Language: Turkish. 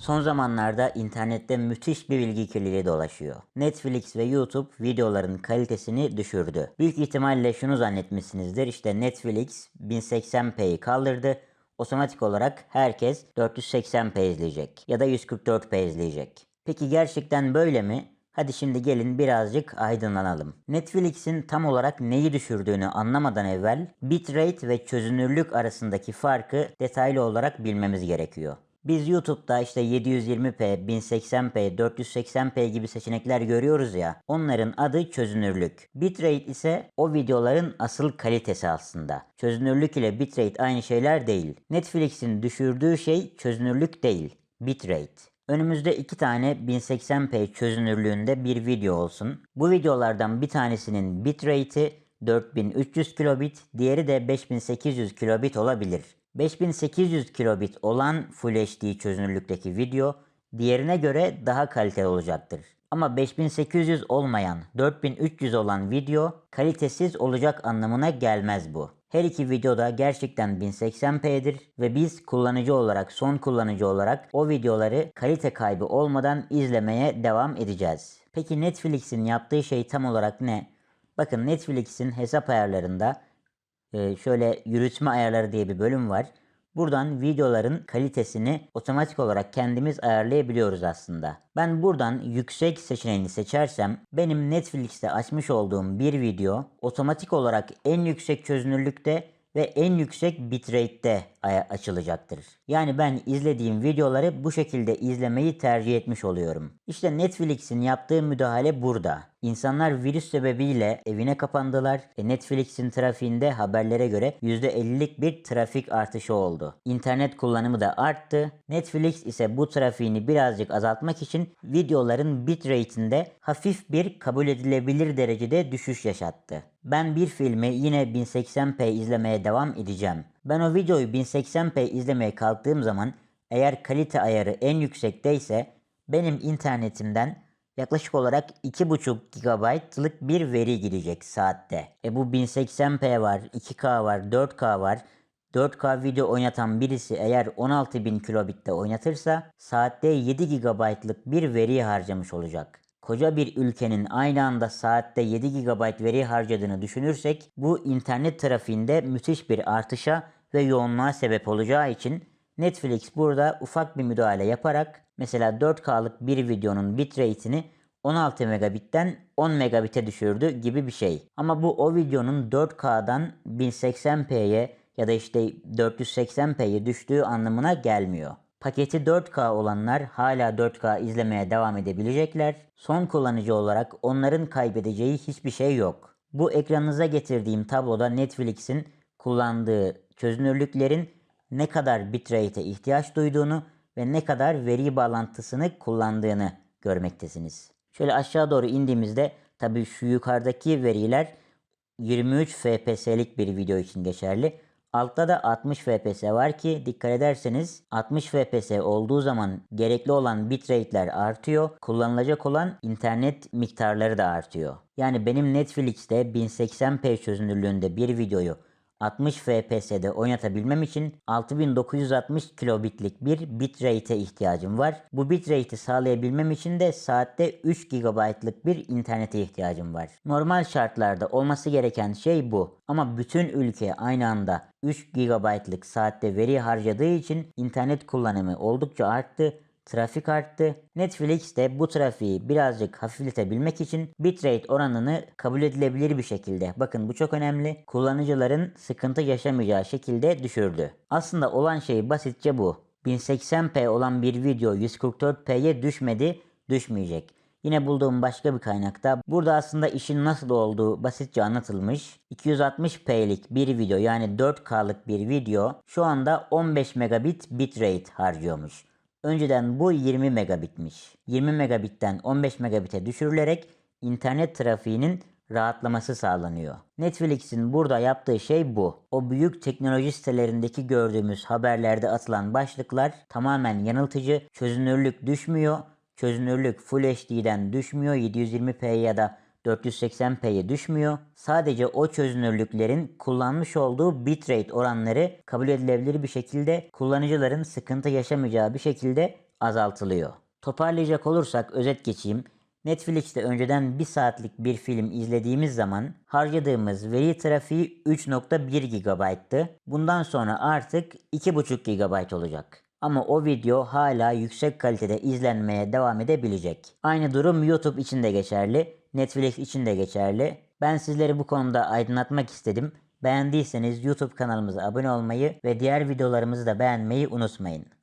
Son zamanlarda internette müthiş bir bilgi kirliliği dolaşıyor. Netflix ve YouTube videoların kalitesini düşürdü. Büyük ihtimalle şunu zannetmişsinizdir. İşte Netflix 1080p'yi kaldırdı. Otomatik olarak herkes 480p izleyecek ya da 144p izleyecek. Peki gerçekten böyle mi? Hadi şimdi gelin birazcık aydınlanalım. Netflix'in tam olarak neyi düşürdüğünü anlamadan evvel bitrate ve çözünürlük arasındaki farkı detaylı olarak bilmemiz gerekiyor. Biz YouTube'da işte 720p, 1080p, 480p gibi seçenekler görüyoruz ya. Onların adı çözünürlük. Bitrate ise o videoların asıl kalitesi aslında. Çözünürlük ile bitrate aynı şeyler değil. Netflix'in düşürdüğü şey çözünürlük değil, bitrate. Önümüzde iki tane 1080p çözünürlüğünde bir video olsun. Bu videolardan bir tanesinin bitrate'i 4300 kilobit, diğeri de 5800 kilobit olabilir. 5800 kilobit olan Full HD çözünürlükteki video diğerine göre daha kaliteli olacaktır. Ama 5800 olmayan 4300 olan video kalitesiz olacak anlamına gelmez bu. Her iki videoda gerçekten 1080p'dir ve biz kullanıcı olarak, son kullanıcı olarak o videoları kalite kaybı olmadan izlemeye devam edeceğiz. Peki Netflix'in yaptığı şey tam olarak ne? Bakın Netflix'in hesap ayarlarında e, şöyle yürütme ayarları diye bir bölüm var. Buradan videoların kalitesini otomatik olarak kendimiz ayarlayabiliyoruz aslında. Ben buradan yüksek seçeneğini seçersem benim Netflix'te açmış olduğum bir video otomatik olarak en yüksek çözünürlükte ve en yüksek bitrate'de aya- açılacaktır. Yani ben izlediğim videoları bu şekilde izlemeyi tercih etmiş oluyorum. İşte Netflix'in yaptığı müdahale burada. İnsanlar virüs sebebiyle evine kapandılar. E Netflix'in trafiğinde haberlere göre %50'lik bir trafik artışı oldu. İnternet kullanımı da arttı. Netflix ise bu trafiğini birazcık azaltmak için videoların bitrate'inde hafif bir kabul edilebilir derecede düşüş yaşattı. Ben bir filmi yine 1080p izlemeye devam edeceğim. Ben o videoyu 1080p izlemeye kalktığım zaman eğer kalite ayarı en yüksekteyse benim internetimden yaklaşık olarak 2,5 GB'lık bir veri gidecek saatte. E bu 1080p var, 2K var, 4K var. 4K video oynatan birisi eğer 16.000 kilobitte oynatırsa saatte 7 GB'lık bir veri harcamış olacak. Koca bir ülkenin aynı anda saatte 7 GB veri harcadığını düşünürsek bu internet trafiğinde müthiş bir artışa ve yoğunluğa sebep olacağı için Netflix burada ufak bir müdahale yaparak mesela 4K'lık bir videonun bitrate'ini 16 megabitten 10 megabit'e düşürdü gibi bir şey. Ama bu o videonun 4K'dan 1080p'ye ya da işte 480p'ye düştüğü anlamına gelmiyor. Paketi 4K olanlar hala 4K izlemeye devam edebilecekler. Son kullanıcı olarak onların kaybedeceği hiçbir şey yok. Bu ekranınıza getirdiğim tabloda Netflix'in kullandığı çözünürlüklerin ne kadar bitrate'e ihtiyaç duyduğunu ve ne kadar veri bağlantısını kullandığını görmektesiniz. Şöyle aşağı doğru indiğimizde tabii şu yukarıdaki veriler 23 FPS'lik bir video için geçerli. Altta da 60 FPS var ki dikkat ederseniz 60 FPS olduğu zaman gerekli olan bitrate'ler artıyor. Kullanılacak olan internet miktarları da artıyor. Yani benim Netflix'te 1080p çözünürlüğünde bir videoyu 60 FPS'de oynatabilmem için 6960 kilobitlik bir bitrate'e ihtiyacım var. Bu bitrate'i sağlayabilmem için de saatte 3 GB'lık bir internete ihtiyacım var. Normal şartlarda olması gereken şey bu. Ama bütün ülke aynı anda 3 GB'lık saatte veri harcadığı için internet kullanımı oldukça arttı Trafik arttı. Netflix de bu trafiği birazcık hafifletebilmek için bitrate oranını kabul edilebilir bir şekilde, bakın bu çok önemli, kullanıcıların sıkıntı yaşamayacağı şekilde düşürdü. Aslında olan şey basitçe bu. 1080p olan bir video 144p'ye düşmedi, düşmeyecek. Yine bulduğum başka bir kaynakta burada aslında işin nasıl olduğu basitçe anlatılmış. 260p'lik bir video yani 4K'lık bir video şu anda 15 megabit bitrate harcıyormuş. Önceden bu 20 megabitmiş. 20 megabitten 15 megabite düşürülerek internet trafiğinin rahatlaması sağlanıyor. Netflix'in burada yaptığı şey bu. O büyük teknoloji sitelerindeki gördüğümüz haberlerde atılan başlıklar tamamen yanıltıcı. Çözünürlük düşmüyor. Çözünürlük Full HD'den düşmüyor. 720p ya da 480p'ye düşmüyor. Sadece o çözünürlüklerin kullanmış olduğu bitrate oranları kabul edilebilir bir şekilde kullanıcıların sıkıntı yaşamayacağı bir şekilde azaltılıyor. Toparlayacak olursak özet geçeyim. Netflix'te önceden 1 saatlik bir film izlediğimiz zaman harcadığımız veri trafiği 3.1 GB'tı. Bundan sonra artık 2.5 GB olacak. Ama o video hala yüksek kalitede izlenmeye devam edebilecek. Aynı durum YouTube için de geçerli, Netflix için de geçerli. Ben sizleri bu konuda aydınlatmak istedim. Beğendiyseniz YouTube kanalımıza abone olmayı ve diğer videolarımızı da beğenmeyi unutmayın.